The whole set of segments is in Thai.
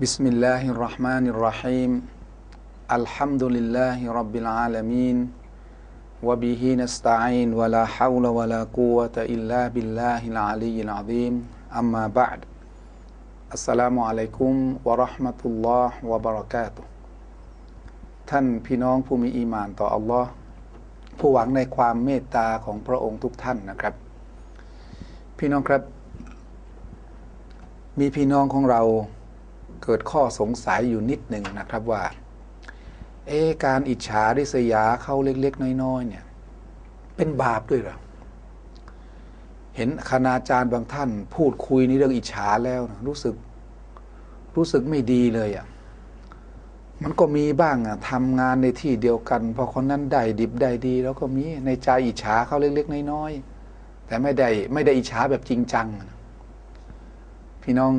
بسم الله الرحمن الرحيم الحمد لله رب العالمين وبه نستعين ولا حول ولا قوة إلا بالله العلي العظيم أما بعد السلام عليكم ورحمة الله وبركاته ท่านพี่น้องผู้มีอีหมานต่ออัลลอฮ์ผู้หวังในความเมตตาของพระองค์ทุกท่านนะครับ พี่น้องครับ มีพี่น้องของเรา เกิดข้อสงสัยอยู่นิดหนึ่งนะครับว่า เอการอิจฉาริษยาเข้าเล็กๆ น้อยๆเนี่ย เป็นบาปด้วยหรอเห็นคณาจารย์บางท่าน พูดคุยในเรื่องอิจฉาแล้วนะรู้สึกรู้สึกไม่ดีเลยอะ่ะมันก็มีบ้างอะ่ะทำงานในที่เดียวกันพอคนนั้นได้ดิบได้ดี แล้วก็มีในใจอิจฉาเขาเล็กๆน้อยๆแต่ไม่ได้ไม่ได้อิจฉาแบบจริงจังนะพี่น้อง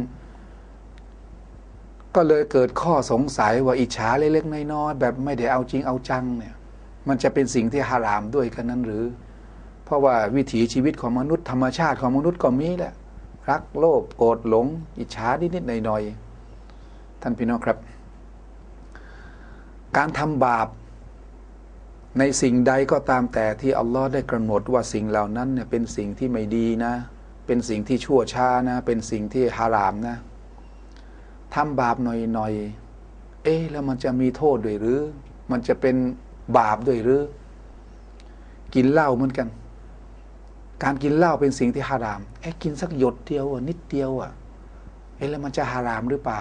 ก็เลยเกิดข้อสงสัยว่าอิจฉาเล็กๆน้อยๆแบบไม่ได้เอาจริงเอาจังเนี่ย มันจะเป็นสิ่งที่ฮารามด้วยกันนั้นหรือ เพราะว่าวิถีชีวิตของมนุษย์ธรรมชาติของมนุษย์ก็มีแหละรักโลภโกรธหลง อิจฉานิดๆหน่อยๆท่านพี่น้องครับ การทำบาปในสิ่งใดก็ตามแต่ที่อัลลอฮ์ได้กำหนดว่าสิ่งเหล่านั้นเนี่ยเป็นสิ่งที่ไม่ดีนะ เป็นสิ่งที่ชั่วช้านะ เป็นสิ่งที่ฮารามนะ ทำบาปหน่อยๆ เอ๊ะแล้วมันจะมีโทษด้วยหรือ มันจะเป็นบาปด้วยหรือ กินเหล้าเหมือนกัน การกินเหล้าเป็นสิ่งที่ฮารามเอ๊ะกินสักหยดเดียวอะนิดเดียวอะ เอ๊ะแล้วมันจะฮารามหรือเปล่า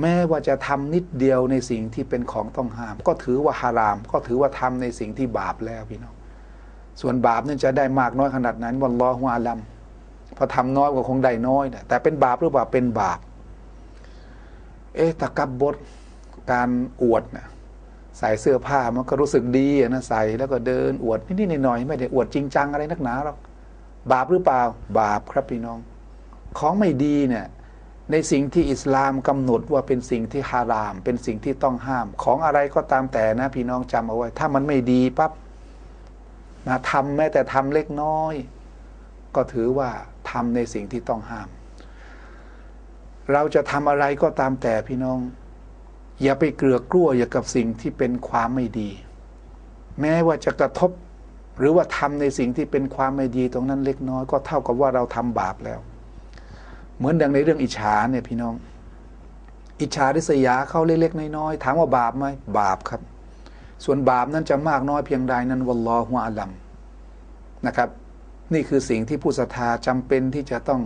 แม้ว่าจะทำนิดเดียวในสิ่งที่เป็นของต้องห้าม ก็ถือว่าฮาราม ก็ถือว่าทำในสิ่งที่บาปแล้วพี่น้อง ส่วนบาปนั่นจะได้มากน้อยขนาดนั้นวันรอหัวลัมพอทำน้อยก็คงได้น้อยนะแต่เป็นบาปหรือเปล่าเป็นบาป เอ๊ะตะกับบดการอวดนะใส่เสื้อผ้ามันก็รู้สึกดีนะใส่แล้วก็เดินอวดนิดๆหน่อยๆไม่ได้อวดจริงจังอะไรนักหนาหรอกบาปหรือเปล่า บาปครับพี่น้อง ของไม่ดีเนี่ยในสิ่งที่อิสลามกำหนดว่าเป็นสิ่งที่ฮาราม เป็นสิ่งที่ต้องห้าม ของอะไรก็ตามแต่นะพี่น้องจำเอาไว้ ถ้ามันไม่ดีปั๊บนะทำแม้แต่ทำเล็กน้อย ก็ถือว่าทำในสิ่งที่ต้องห้าม เราจะทำอะไรก็ตามแต่พี่น้อง อย่าไปเกลือกลัวอย่ากับสิ่งที่เป็นความไม่ดี แม้ว่าจะกระทบ หรือว่าทำในสิ่งที่เป็นความไม่ดีตรงนั้นเล็กน้อยก็เท่ากับว่าเราทำบาปแล้ว เหมือนดังในเรื่องอิจฉาเนี่ยพี่น้อง อิจฉาริษยาเข้าเล็กๆน้อยๆถามว่าบาปไหมบาปครับ ส่วนบาปนั้นจะมากน้อยเพียงใดนั้นวัลลอฮุอาลัมนะครับ นี่คือสิ่งที่ผู้ศรัทธาจำเป็นที่จะต้อง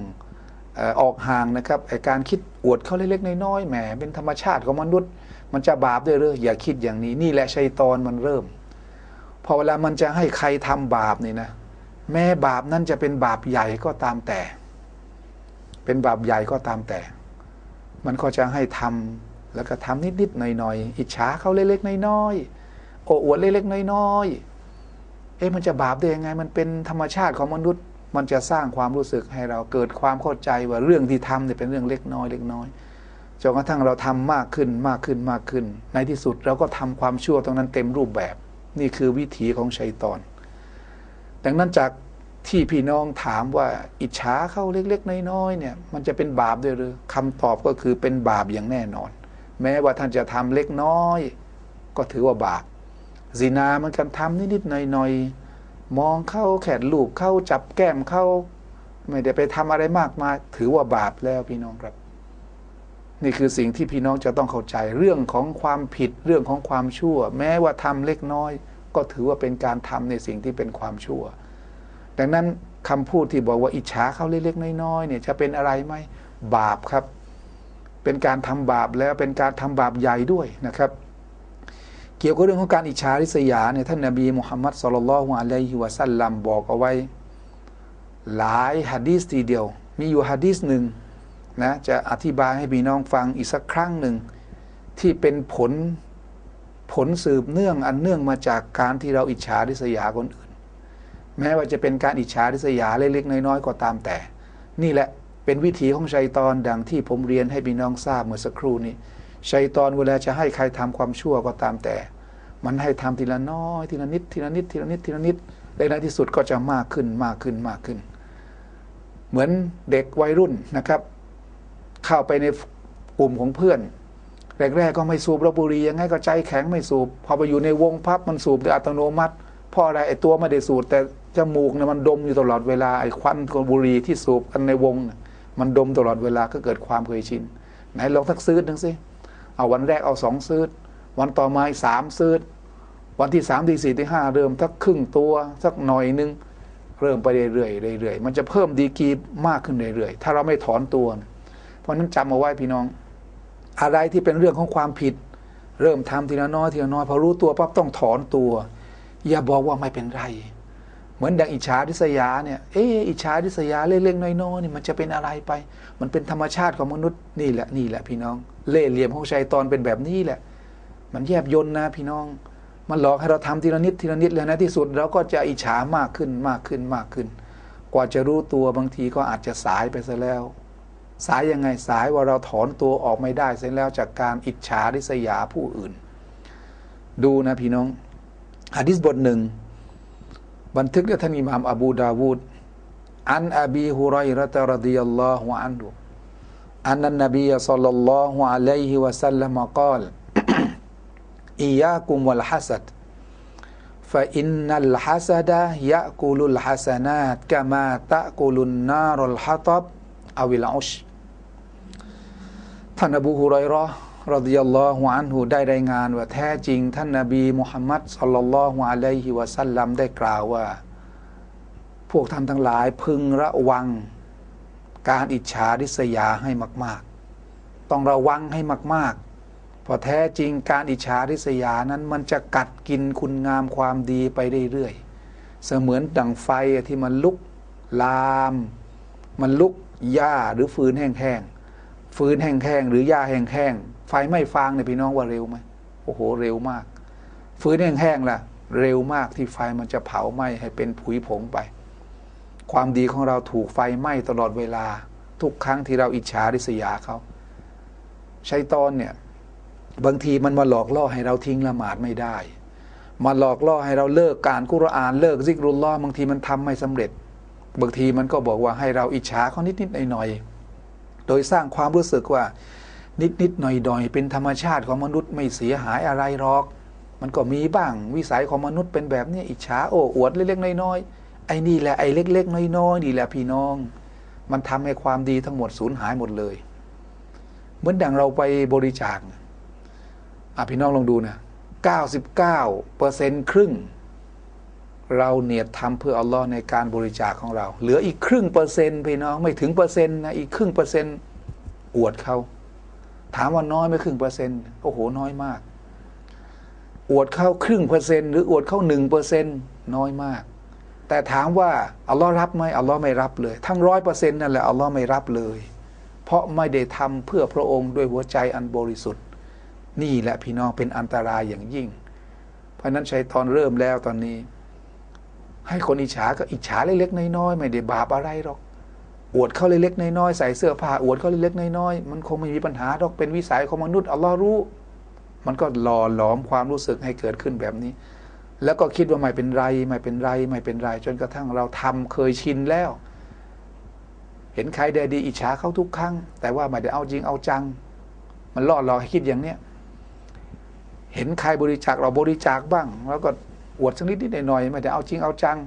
ออกห่างนะครับการคิดอวดเขาเล็กๆน้อยๆแหมเป็นธรรมชาติของมนุษย์ มันจะบาปด้วยหรืออย่าคิดอย่างนี้ นี่แหละชัยตอนมันเริ่ม พอเวลามันจะให้ใครทำบาปนี่นะแม้บาปนั้นจะเป็นบาปใหญ่ก็ตามแต่ เป็นบาปใหญ่ก็ตามแต่ มันก็จะให้ทำแล้วก็ทำนิดๆหน่อยๆอิจฉาเขาเล็กๆน้อยๆโอ้อวดเล็กๆน้อยๆเอ๊ะมันจะบาปได้ยังไง มันเป็นธรรมชาติของมนุษย์ มันจะสร้างความรู้สึกให้เราเกิดความเข้าใจว่าเรื่องที่ทำเนี่ยเป็นเรื่องเล็กน้อยเล็กน้อยจนกระทั่งเราทำมากขึ้นมากขึ้นมากขึ้น ในที่สุดเราก็ทำความชั่วตรงนั้นเต็มรูปแบบ นี่คือวิถีของชัยตอน ดังนั้นจากที่พี่น้องถามว่าอิจฉาเข้าเล็กๆ น้อยๆเนี่ยมันจะเป็นบาปด้วยหรือคำตอบก็คือเป็นบาปอย่างแน่นอน แม้ว่าท่านจะทำเล็กน้อย ก็ถือว่าบาปซินามันกันทำนิดๆหน่อยๆ มองเข้าแขนลูบเข้าจับแก้มเข้า ไม่ได้ไปทำอะไรมากมายถือว่าบาปแล้วพี่น้องครับ นี่คือสิ่งที่พี่น้องจะต้องเข้าใจเรื่องของความผิดเรื่องของความชั่ว แม้ว่าทำเล็กน้อย ก็ถือว่าเป็นการทำในสิ่งที่เป็นความชั่ว ดังนั้นคำพูดที่บอกว่าอิจฉาเขาเล็กๆน้อยๆเนี่ยจะเป็นอะไรไหมบาปครับ เป็นการทำบาปแล้วเป็นการทำบาปใหญ่ด้วยนะครับ เกี่ยวกับเรื่องของการอิจฉาริษยาเนี่ยท่านนบีมุฮัมมัดสุลลัลฮุอะลัยฮิวะสัลลัมบอกเอาไว้ หลายฮะดีสทีเดียว มีอยู่ฮะดีสหนึ่งนะจะอธิบายให้พี่น้องฟังอีกสักครั้งหนึ่ง ที่เป็นผลผลสืบเนื่องอันเนื่องมาจากการที่เราอิจฉาริษยาคนอื่น แม้ว่าจะเป็นการอิจฉาริษยาเล็กๆน้อยๆก็ตามแต่ นี่แหละเป็นวิถีของชัยตอนดังที่ผมเรียนให้พี่น้องทราบเมื่อสักครู่นี้ ชัยตอนเวลาจะให้ใครทำความชั่วก็ตามแต่ มันให้ทำทีละน้อยทีละนิดทีละนิดทีละนิดทีละนิดในที่สุดก็จะมากขึ้นมากขึ้นมากขึ้น เหมือนเด็กวัยรุ่นนะครับ เข้าไปในกลุ่มของเพื่อนแรกๆก็ไม่สูบระบุรียังไงก็ใจแข็งไม่สูบ พอไปอยู่ในวงพับมันสูบโดยอัตโนมัติเพราะอะไรไอตัวไม่ได้สูบแต่จมูกเนี่ยมันดมอยู่ตลอดเวลาไอควันของบุหรี่ที่สูบกันในวง มันดมตลอดเวลาก็เกิดความเคยชินไหนลองสักซื้อหนึ่งสิ เอาวันแรกเอาสองซื้อวันต่อมาอีกสามซื้อวันที่สามที่สี่ที่ห้าเริ่มสักครึ่งตัวสักหน่อยนึงเริ่มไปเรื่อยๆเรื่อยๆมันจะเพิ่มดีกรีมากขึ้นเรื่อยๆถ้าเราไม่ถอนตัว เพราะนั้นจำเอาไว้พี่น้อง อะไรที่เป็นเรื่องของความผิด เริ่มทำทีละน้อยทีละน้อยพอรู้ตัวปั๊บต้องถอนตัว อย่าบอกว่าไม่เป็นไร เหมือนดังอิจฉาริษยาเนี่ยเอออิจฉาริษยาเล็กๆน้อยๆนี่มันจะเป็นอะไรไป มันเป็นธรรมชาติของมนุษย์นี่แหละนี่แหละพี่น้อง เล่เหลี่ยมของชัยตอนเป็นแบบนี้แหละ มันแยบยนนะพี่น้อง มันหลอกให้เราทำทีละนิดทีละนิดแล้วนะที่สุดเราก็จะอิจฉามากขึ้นมากขึ้นมากขึ้น กว่าจะรู้ตัวบางทีก็อาจจะสายไปซะแล้ว สายยังไงสายว่าเราถอนตัวออกไม่ได้เสร็จแล้วจากการอิจฉาริษยาผู้อื่น ดูนะพี่น้องฮะดิษบทหนึ่งบันทึกโดยท่านอิหม่ามอบูดาวูดอันอบีฮุไรรตะรดิยัลลอฮุอันฮุ อันนันนบีศ็อลลัลลอฮุอะลัยฮิวะสัลลัมกล่าวอียากุมวัลฮัสด فإن الحسد يأكل الحسنات كما تأكل النار الحطب أو العش ท่านอบูฮุไรรอรดิยัลลอฮุอันฮุได้รายงานว่าแท้จริง ท่านนบีมุฮัมมัดสัลลัลลอฮุอะลัยฮิวะสัลลัมได้กล่าวว่า พวกท่านทั้งหลายพึงระวัง การอิจฉาริษยาให้มาก ๆ ต้องระวังให้มาก ๆ เพราะแท้จริงการอิจฉาริษยานั้นมันจะกัดกินคุณงามความดีไปเรื่อยๆ เสมือนดังไฟที่มันลุกลาม มันลุกหญ้าหรือฟืนแห้งๆ ฟืนแห้งๆ หรือหญ้าแห้งๆ ไฟไม่ฟางเนี่ยพี่น้องว่าเร็วไหมโอ้โหเร็วมาก ฟืนแห้งๆล่ะ เร็วมากที่ไฟมันจะเผาไหม้ให้เป็นผุยผงไป ความดีของเราถูกไฟไหม้ตลอดเวลา ทุกครั้งที่เราอิจฉาริษยาเขาชัยตอนเนี่ยบางทีมันมาหลอกล่อให้เราทิ้งละหมาดไม่ได้ มาหลอกล่อให้เราเลิกการกุรอานเลิกซิกรุลลอบางทีมันทำไม่สำเร็จ บางทีมันก็บอกว่าให้เราอิจฉาเขานิดๆหน่อยๆโดยสร้างความรู้สึกว่านิดนิดหน่อยหน่อยเป็นธรรมชาติของมนุษย์ไม่เสียหายอะไรหรอก มันก็มีบ้างวิสัยของมนุษย์เป็นแบบนี้อิจฉาโอ้อวดเล็กๆน้อยๆ ไอ้นี่แหละไอ้เล็ก ๆ น้อยๆนี่แหละพี่น้อง มันทำให้ความดีทั้งหมดสูญหายหมดเลย เหมือนดังเราไปบริจาคอะพี่น้องลองดูนะ99เปอร์เซ็นต์ครึ่ง เราเนียดทำเพื่ออัลลอฮ์ในการบริจาคของเรา เหลืออีกครึ่งเปอร์เซ็นต์พี่น้องไม่ถึงเปอร์เซ็นต์นะอีกครึ่งเปอร์เซ็นต์อวดเขาถามว่าน้อยไหมครึ่งเปอร์เซ็นต์โอ้โหน้อยมาก อวดเข้าครึ่งเปอร์เซ็นต์หรืออวดเข้าหนึ่งเปอร์เซ็นต์น้อยมาก แต่ถามว่าอัลลอฮ์รับไหมอัลลอฮ์ไม่รับเลย ทั้งร้อยเปอร์เซ็นต์นั่นแหละอัลลอฮ์ไม่รับเลย เพราะไม่ได้ทำเพื่อพระองค์ด้วยหัวใจอันบริสุทธิ์ นี่แหละพี่น้องเป็นอันตรายอย่างยิ่ง เพราะนั้นชัยตอนเริ่มแล้วตอนนี้ ให้คนอิจฉาก็อิจฉาเล็กๆน้อยๆไม่ได้บาปอะไรหรอกอวดเขาเล็กๆน้อยๆใส่เสื้อผ้าอวดเขาเล็กๆน้อยๆมันคงไม่มีปัญหาหรอกเป็นวิสัยของมนุษย์อัลลอฮ์รู้ มันก็หล่อหลอมความรู้สึกให้เกิดขึ้นแบบนี้ แล้วก็คิดว่าไม่เป็นไร ไม่เป็นไร ไม่เป็นไร จนกระทั่งเราทำเคยชินแล้ว เห็นใครได้ดีอิจฉาเขาทุกครั้ง แต่ว่าไม่ได้เอาจริงเอาจัง มันล่อหลอกให้คิดอย่างเนี้ยเห็นใครบริจาคเราบริจาคบ้าง แล้วก็อวดสักนิดนิดหน่อยๆไม่ได้เอาจริงเอาจัง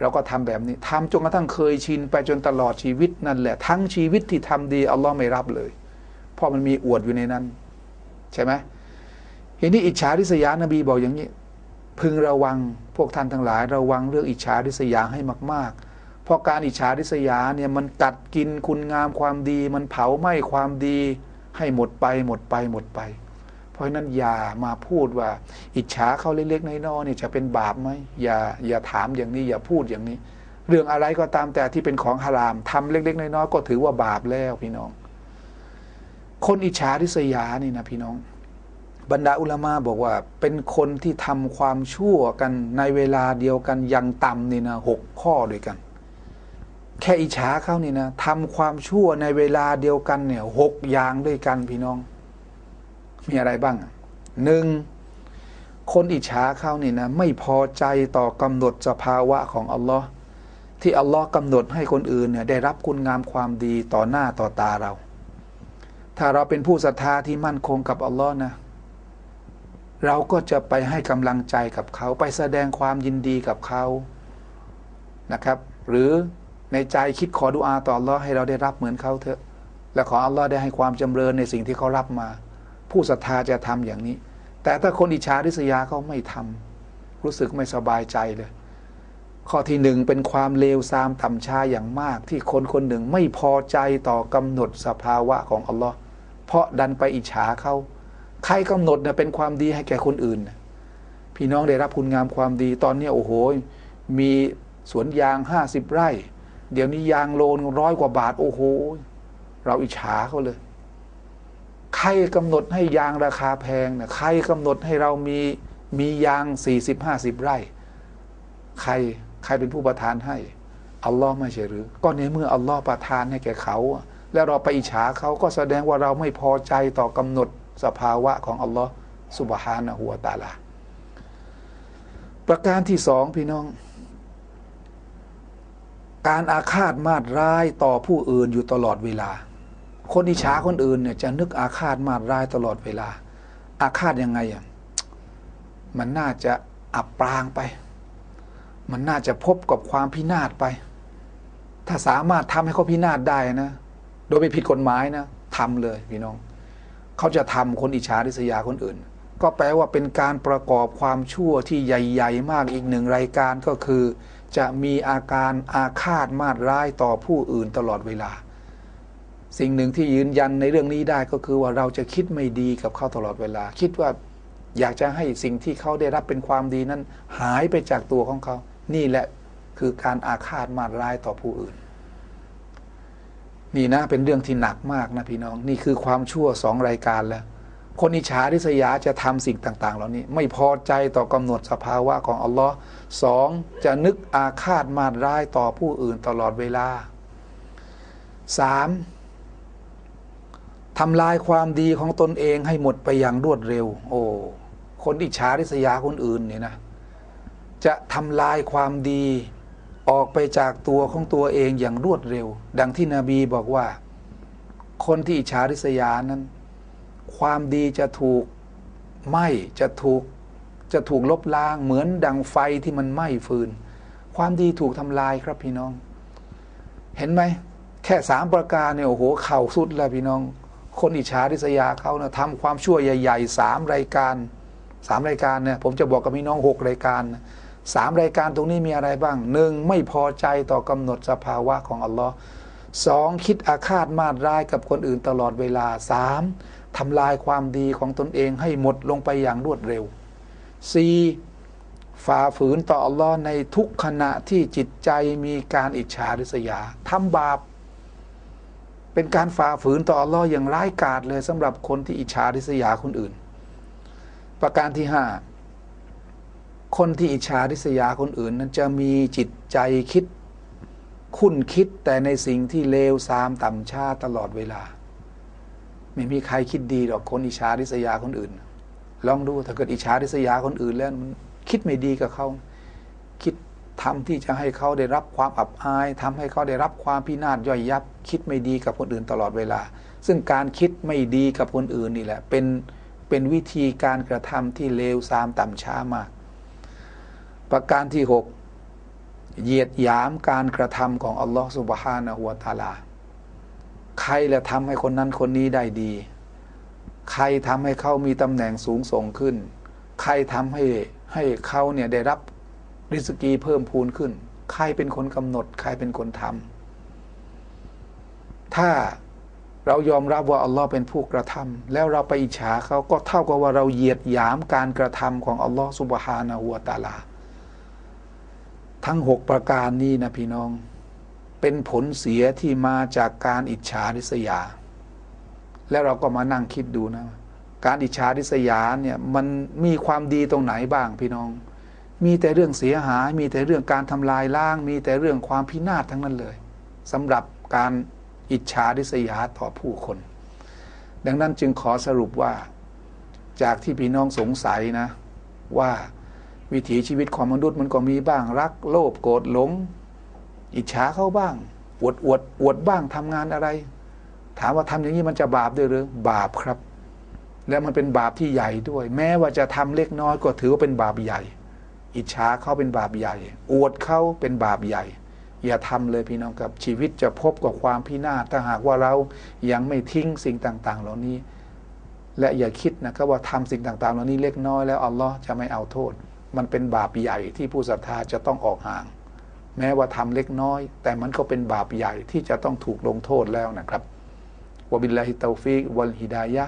เราก็ทำแบบนี้ทำจนกระทั่งเคยชินไปจนตลอดชีวิตนั่นแหละ ทั้งชีวิตที่ทำดีอัลลอฮ์ไม่รับเลย เพราะมันมีอวดอยู่ในนั้น ใช่ไหมทีนี้อิจฉาริษยานบีบอกอย่างนี้ พึงระวังพวกท่านทั้งหลายระวังเรื่องอิจฉาริษยาให้มาก ๆ เพราะการอิจฉาริษยาเนี่ยมันกัดกินคุณงามความดี มันเผาไหม้ความดีให้หมดไปหมดไปหมดไป เพราะฉะนั้นอย่ามาพูดว่า อิจฉาเขาเล็กๆน้อยๆเนี่ยจะเป็นบาปไหมอย่าอย่าถามอย่างนี้อย่าพูดอย่างนี้ เรื่องอะไรก็ตามแต่ที่เป็นของฮารามทำเล็ก ๆ น้อยๆก็ถือว่าบาปแล้วพี่น้อง คนอิจฉาริษยานี่นะพี่น้อง บรรดาอุลามาบอกว่า เป็นคนที่ทำความชั่วกันในเวลาเดียวกันยังต่ำนี่นะหกข้อด้วยกัน แค่อิจฉาเขานี่นะทำความชั่วในเวลาเดียวกันเนี่ยหกอย่างด้วยกันพี่น้อง มีอะไรบ้างหนึ่งคนอิจฉาเขานี่นะไม่พอใจต่อกำหนดสภาวะของอัลลอฮ์ที่อัลลอฮ์กำหนดให้คนอื่นเนี่ยได้รับคุณงามความดีต่อหน้าต่อตาเรา ถ้าเราเป็นผู้ศรัทธาที่มั่นคงกับอัลลอฮ์นะ เราก็จะไปให้กำลังใจกับเขาไปแสดงความยินดีกับเขานะครับ หรือในใจคิดขอดุอาต่ออัลลอฮ์ให้เราได้รับเหมือนเขาเถอะ และขออัลลอฮ์ได้ให้ความจำเริญในสิ่งที่เขารับมา ผู้ศรัทธาจะทำอย่างนี้ แต่ถ้าคนอิจฉาริษยาเขาไม่ทำรู้สึกไม่สบายใจเลย ข้อที่หนึ่งเป็นความเลวทรามต่ำช้าอย่างมาก ที่คนคนหนึ่งไม่พอใจต่อกำหนดสภาวะของอัลลอฮ์เพราะดันไปอิจฉาเขา ใครกำหนดเนี่ยเป็นความดีให้แก่คนอื่น พี่น้องได้รับคุณงามความดีตอนนี้โอ้โห มีสวนยางห้าสิบไร่ เดี๋ยวนี้ยางโลนร้อยกว่าบาท โอ้โห เราอิจฉาเขาเลย ใครกำหนดให้ยางราคาแพงเนี่ยใครกำหนดให้เรามีมียางสี่สิบห้าสิบไร่ ใครใครเป็นผู้ประทานให้อัลลอฮ์ไม่ใช่หรือ ก็ในเมื่ออัลลอฮ์ประทานให้แก่เขา แล้วเราไปอิจฉาเขาก็แสดงว่าเราไม่พอใจต่อกำหนด สภาวะของอัลลอฮ์สุบฮานะหัวตาลา ประการที่สองพี่น้อง การอาฆาตมาดร้ายต่อผู้อื่นอยู่ตลอดเวลา คนอิจฉาคนอื่นเนี่ยจะนึกอาฆาตมาดร้ายตลอดเวลา อาฆาตยังไงอะมันน่าจะอับปรางไป มันน่าจะพบกับความพินาศไป ถ้าสามารถทำให้เขาพินาศได้นะ โดยไม่ผิดกฎหมายนะทำเลยพี่น้อง เขาจะทำคนอิจฉาริษยาคนอื่น ก็แปลว่าเป็นการประกอบความชั่วที่ใหญ่ ๆ มากอีกหนึ่งรายการก็คือ จะมีอาการอาฆาตมาดร้ายต่อผู้อื่นตลอดเวลา สิ่งหนึ่งที่ยืนยันในเรื่องนี้ได้ก็คือว่าเราจะคิดไม่ดีกับเขาตลอดเวลา คิดว่าอยากจะให้สิ่งที่เขาได้รับเป็นความดีนั้น หายไปจากตัวของเขา นี่แหละคือการอาฆาตมาดร้ายต่อผู้อื่น นี่นะเป็นเรื่องที่หนักมากนะพี่น้อง นี่คือความชั่วสองรายการแล้ว คนอิจฉาริษยาจะทำสิ่งต่าง ๆ เหล่านี้ ไม่พอใจต่อกำหนดสภาวะของอัลลอฮ์สองจะนึกอาฆาตมาดร้ายต่อผู้อื่นตลอดเวลาสามทำลายความดีของตนเองให้หมดไปอย่างรวดเร็ว โอ้คนอิจฉาริษยาคนอื่นเนี่ยนะ จะทำลายความดี ออกไปจากตัวของตัวเองอย่างรวดเร็ว ดังที่นบีบอกว่า คนที่อิจฉาริษยานั้น ความดีจะถูกไหม้จะถูกจะถูกลบล้างเหมือนดังไฟที่มันไหม้ฟืน ความดีถูกทำลายครับพี่น้อง เห็นไหม แค่สามประการเนี่ยโอ้โหเข่าสุดแล้วพี่น้อง คนอิจฉาริษยาเขานะทำความชั่วใหญ่ๆสามรายการสามรายการเนี่ยผมจะบอกกับพี่น้องหกรายการนะ สามรายการตรงนี้มีอะไรบ้างหนึ่งไม่พอใจต่อกำหนดสภาวะของอัลลอฮ์สองคิดอาฆาตมาดร้ายกับคนอื่นตลอดเวลาสามทำลายความดีของตนเองให้หมดลงไปอย่างรวดเร็วสี่ฝ่าฝืนต่ออัลลอฮ์ในทุกขณะที่จิตใจมีการอิจฉาริษยาทำบาป เป็นการฝ่าฝืนต่ออัลลอฮ์อย่างร้ายกาจเลยสำหรับคนที่อิจฉาริษยาคนอื่น ประการที่ห้า คนที่อิจฉาริษยาคนอื่น นั้นจะมีจิตใจคิด คุ้นคิดแต่ในสิ่งที่เลวทรามต่ำช้าตลอดเวลา ไม่มีใครคิดดีหรอกคนอิจฉาริษยาคนอื่น ลองดูถ้าเกิดอิจฉาริษยาคนอื่นแล้วมันคิดไม่ดีกับเขาคิดทำที่จะให้เขาได้รับความอับอายทำให้เขาได้รับความพินาศย่อยยับ คิดไม่ดีกับคนอื่นตลอดเวลา ซึ่งการคิดไม่ดีกับคนอื่นนี่แหละ เป็นเป็นวิธีการกระทำที่เลวทรามต่ำช้ามาก ประการที่หกเหยียดหยามการกระทำของอัลลอฮฺสุบฮานะฮุวาตาลา ใครละทำให้คนนั้นคนนี้ได้ดี ใครทำให้เขามีตำแหน่งสูงส่งขึ้น ใครทำให้ให้เขาเนี่ยได้รับริสกีเพิ่มพูนขึ้น ใครเป็นคนกำหนด ใครเป็นคนทำถ้าเรายอมรับว่าอัลลอฮ์เป็นผู้กระทำแล้วเราไปอิจฉาเขาก็เท่ากับว่าเราเหยียดหยามการกระทำของอัลลอฮ์สุบฮานะฮุวาตาลา ทั้งหกประการนี้นะพี่น้อง เป็นผลเสียที่มาจากการอิจฉาริษยา แล้วเราก็มานั่งคิดดูนะ การอิจฉาริษยาเนี่ยมันมีความดีตรงไหนบ้างพี่น้อง มีแต่เรื่องเสียหาย มีแต่เรื่องการทำลายล้าง มีแต่เรื่องความพินาศทั้งนั้นเลยสำหรับการอิจฉาริษยาต่อผู้คน ดังนั้นจึงขอสรุปว่า จากที่พี่น้องสงสัยนะว่า วิถีชีวิตของมนุษย์มันก็มีบ้างรัก โลภโกรธหลง อิจฉาเขาบ้าง อวดอวดอวดบ้างทำงานอะไร ถามว่าทำอย่างนี้มันจะบาปด้วยหรือบาปครับ แล้วมันเป็นบาปที่ใหญ่ด้วย แม้ว่าจะทำเล็กน้อยก็ถือว่าเป็นบาปใหญ่ อิจฉาเขาเป็นบาปใหญ่ อวดเขาเป็นบาปใหญ่ อย่าทำเลยพี่น้องครับชีวิตจะพบกับความพินาศถ้าหากว่าเรายังไม่ทิ้งสิ่งต่าง ๆ เหล่านี้ และอย่าคิดนะครับว่าทำสิ่งต่าง ๆ เหล่านี้เล็กน้อยแล้วอัลลอฮ์จะไม่เอาโทษ มันเป็นบาปใหญ่ที่ผู้ศรัทธาจะต้องออกห่าง แม้ว่าทำเล็กน้อย แต่มันก็เป็นบาปใหญ่ที่จะต้องถูกลงโทษแล้วนะครับวบิลลาฮิตาฟิกวัลฮิดายะ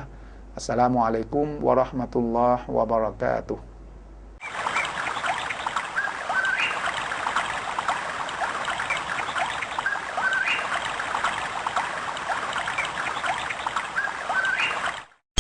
อัสสลามุอะลัยกุมวะราะห์มะตุลลอฮ์วะบะเราะกาตุฮ์